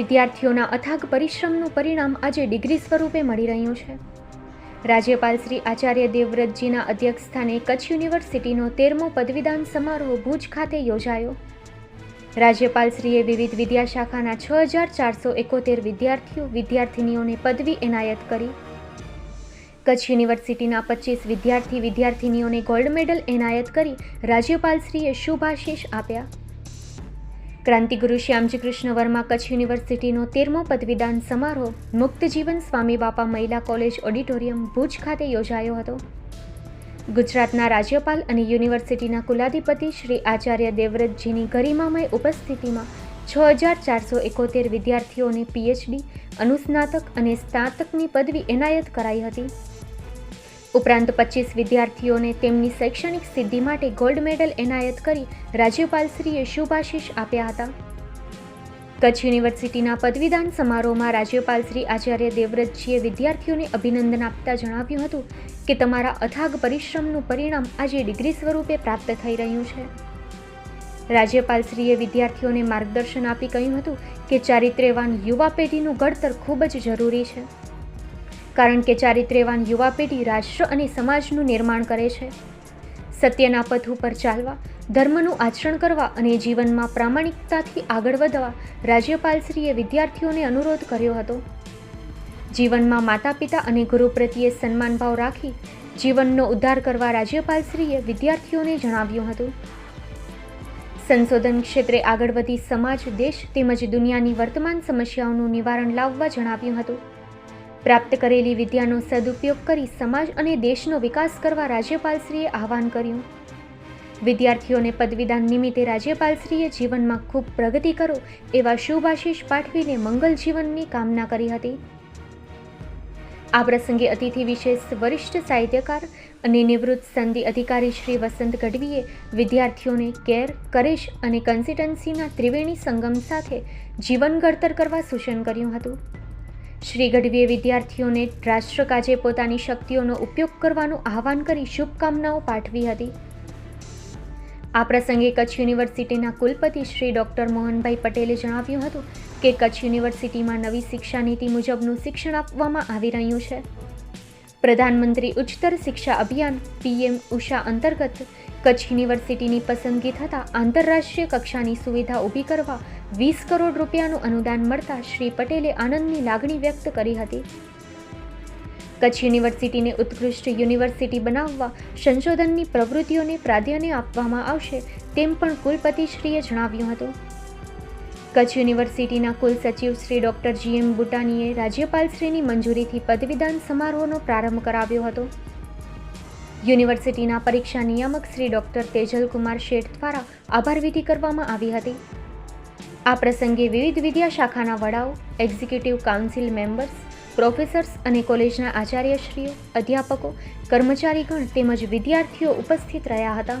વિદ્યાર્થીઓના અથાગ પરિશ્રમનું પરિણામ આજે ડિગ્રી સ્વરૂપે મળી રહ્યું છે. રાજ્યપાલ શ્રી આચાર્ય દેવવ્રતજીના અધ્યક્ષસ્થાને કચ્છ યુનિવર્સિટીનો તેરમો પદવીદાન સમારોહ ભુજ ખાતે યોજાયો. રાજ્યપાલશ્રીએ વિવિધ વિદ્યાશાખાના છ હજાર ચારસો એકોતેર વિદ્યાર્થીઓ વિદ્યાર્થિનીઓને પદવી એનાયત કરી. કચ્છ યુનિવર્સિટીના પચીસ વિદ્યાર્થી વિદ્યાર્થિનીઓને ગોલ્ડ મેડલ એનાયત કરી રાજ્યપાલશ્રીએ શુભાશીષ આપ્યા. ક્રાંતિગુરુ શ્યામજી કૃષ્ણ વર્મા કચ્છ યુનિવર્સિટીનો તેરમો પદવીદાન સમારોહ મુક્ત જીવન સ્વામી બાપા મહિલા કોલેજ ઓડિટોરિયમ ભુજ ખાતે યોજાયો હતો. ગુજરાતના રાજ્યપાલ અને યુનિવર્સિટીના કુલાધિપતિ શ્રી આચાર્ય દેવવ્રતજીની ગરિમામય ઉપસ્થિતિમાં છ હજાર ચારસો એકોતેર વિદ્યાર્થીઓને પીએચડી, અનુસ્નાતક અને સ્નાતકની પદવી એનાયત કરાઈ હતી. ઉપરાંત પચીસ વિદ્યાર્થીઓને તેમની શૈક્ષણિક સિદ્ધિ માટે ગોલ્ડ મેડલ એનાયત કરી રાજ્યપાલશ્રીએ શુભાશીષ આપ્યા હતા. કચ્છ યુનિવર્સિટીના પદવીદાન સમારોહમાં રાજ્યપાલ શ્રી આચાર્ય દેવવ્રતજીએ વિદ્યાર્થીઓને અભિનંદન આપતા જણાવ્યું હતું કે તમારા અથાગ પરિશ્રમનું પરિણામ આજે ડિગ્રી સ્વરૂપે પ્રાપ્ત થઈ રહ્યું છે. રાજ્યપાલશ્રીએ વિદ્યાર્થીઓને માર્ગદર્શન આપી કહ્યું હતું કે ચારિત્ર્યવાન યુવા પેઢીનું ઘડતર ખૂબ જ જરૂરી છે. કારણ કે ચારિત્ર્યવાન યુવા પેઢી રાષ્ટ્ર અને સમાજનું નિર્માણ કરે છે. સત્યના પથ ઉપર ચાલવા, ધર્મનું આચરણ કરવા અને જીવનમાં પ્રામાણિકતાથી આગળ વધવા રાજ્યપાલશ્રીએ વિદ્યાર્થીઓને અનુરોધ કર્યો હતો. જીવનમાં માતા પિતા અને ગુરુ પ્રત્યે સન્માનભાવ રાખી જીવનનો ઉદ્ધાર કરવા રાજ્યપાલશ્રીએ વિદ્યાર્થીઓને જણાવ્યું હતું. સંશોધન ક્ષેત્રે આગળ વધી સમાજ, દેશ તેમજ દુનિયાની વર્તમાન સમસ્યાઓનું નિવારણ લાવવા જણાવ્યું હતું. પ્રાપ્ત કરેલી વિદ્યાનો સદુપયોગ કરી સમાજ અને દેશનો વિકાસ કરવા રાજ્યપાલશ્રીએ આહવાન કર્યું. વિદ્યાર્થીઓને પદવીદાન નિમિત્તે રાજ્યપાલશ્રીએ જીવનમાં ખૂબ પ્રગતિ કરો એવા શુભાશીષ પાઠવીને મંગલ જીવનની કામના કરી હતી. આ પ્રસંગે અતિથિ વિશેષ વરિષ્ઠ સાહિત્યકાર અને નિવૃત્ત સંધિ અધિકારી શ્રી વસંત ગઢવીએ વિદ્યાર્થીઓને કેર, કરેશ અને કન્સિસ્ટન્સીના ત્રિવેણી સંગમ સાથે જીવન ઘડતર કરવા સૂચન કર્યું હતું. શ્રી ગઢવીએ વિદ્યાર્થીઓને રાષ્ટ્ર કાજે પોતાની શક્તિઓનો ઉપયોગ કરવાનું આહવાન કરી શુભકામનાઓ પાઠવી હતી. આ પ્રસંગે કચ્છ યુનિવર્સિટીના કુલપતિ શ્રી ડૉક્ટર મોહનભાઈ પટેલે જણાવ્યું હતું કે કચ્છ યુનિવર્સિટીમાં નવી શિક્ષા નીતિ મુજબનું શિક્ષણ આપવામાં આવી રહ્યું છે. પ્રધાનમંત્રી ઉચ્ચતર શિક્ષા અભિયાન પીએમ ઉષા અંતર્ગત કચ્છ યુનિવર્સિટીની પસંદગી થતાં આંતરરાષ્ટ્રીય કક્ષાની સુવિધા ઊભી કરવા વીસ કરોડ રૂપિયાનું અનુદાન મળતા શ્રી પટેલે આનંદની લાગણી વ્યક્ત કરી હતી. કચ્છ યુનિવર્સિટીને ઉત્કૃષ્ટ યુનિવર્સિટી બનાવવા, સંશોધનની પ્રવૃત્તિઓને પ્રાધાન્ય આપવામાં આવશે તેમ પણ કુલપતિશ્રીએ જણાવ્યું હતું. કચ્છ યુનિવર્સિટીના કુલ સચિવ શ્રી ડૉક્ટર જી એમ બુટાનીએ રાજ્યપાલશ્રીની મંજૂરીથી પદવીદાન સમારોહનો પ્રારંભ કરાવ્યો હતો. યુનિવર્સિટીના પરીક્ષા નિયામક શ્રી ડૉક્ટર તેજલકુમાર શેઠ દ્વારા આભારવિધિ કરવામાં આવી હતી. આ પ્રસંગે વિવિધ વિદ્યા શાખાના વડાઓ, એક્ઝિક્યુટિવ કાઉન્સિલ મેમ્બર્સ, પ્રોફેસર્સ અને કોલેજના આચાર્યશ્રીઓ, અધ્યાપકો, કર્મચારીગણ તેમજ વિદ્યાર્થીઓ ઉપસ્થિત રહ્યા હતા.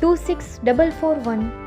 26441